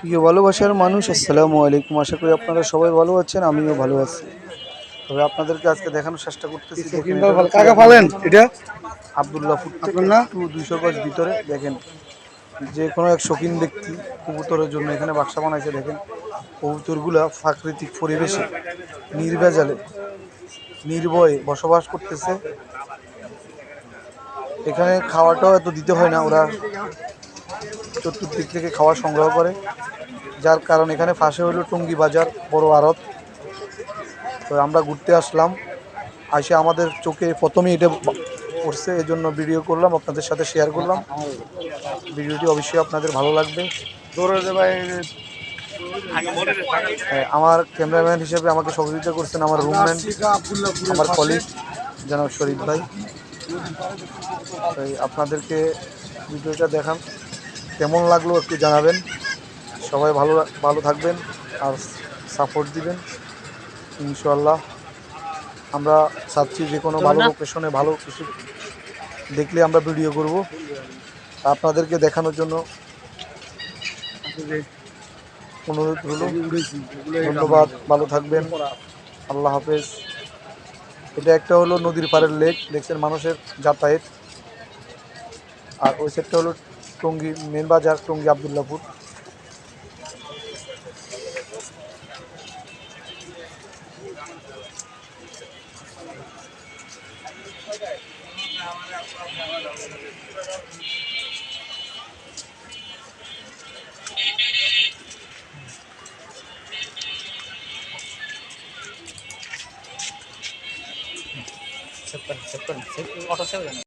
প্রিয় ভালোবাসার মানুষ আসসালামু আলাইকুম। আশা করি আপনারা সবাই ভালো আছেন আমিও ভালো আছি। তবে আপনাদেরকে আজকে দেখানোর চেষ্টা করতেছি এটা হচ্ছে কাকা ফালেন এটা? আবদুল্লাহ ফুট থেকে আবদুল্লাহ? দুইশো গজ ভিতরে দেখেন। যে কোনো এক শৌখিন ব্যক্তি কবুতরের জন্য এখানে বাক্সা বানাইছে দেখেন। কবুতরগুলা প্রাকৃতিক পরিবেশে নির্ভেজালে নির্ভয়ে বসবাস করতেছে। এখানে খাওয়াটাও এত দিতে হয় না ওরা চতুর্দিক থেকে খাওয়া সংগ্রহ করে। যার কারণ এখানে পাশে হলো টঙ্গী বাজার বড় আড়ত। তো আমরা ঘুরতে আসলাম। আসে আমাদের চোখে প্রথমেই এটা পড়ছে এই জন্য ভিডিও করলাম আপনাদের সাথে শেয়ার করলাম। ভিডিওটি অবশ্যই আপনাদের ভালো লাগবে। হ্যাঁ, আমার ক্যামেরাম্যান হিসেবে আমাকে সহযোগিতা করছেন আমার রুমম্যান আমার কলিগ জনাব শরীফ ভাই। তাই আপনাদেরকে ভিডিওটা দেখান। কেমন লাগল একটু জানাবেন। সবাই ভালো ভালো থাকবেন আর সাপোর্ট দিবেন। ইনশাল্লাহ আমরা চাচ্ছি যে কোনো ভালো লোকেশনে ভালো কিছু দেখলে আমরা ভিডিও করব। আপনাদেরকে দেখানোর জন্য অনুরোধ হলো ধন্যবাদ ভালো থাকবেন। আল্লাহ হাফেজ। এটা একটা হলো নদীর পাড়ের লেক দেখছেন মানুষের যাতায়াত। আর ওই সাইডটা হলো टोंगी मेन बाज़ार टोंगी अब्दुल्लापुर। छप्पन छप्पन ऑटो से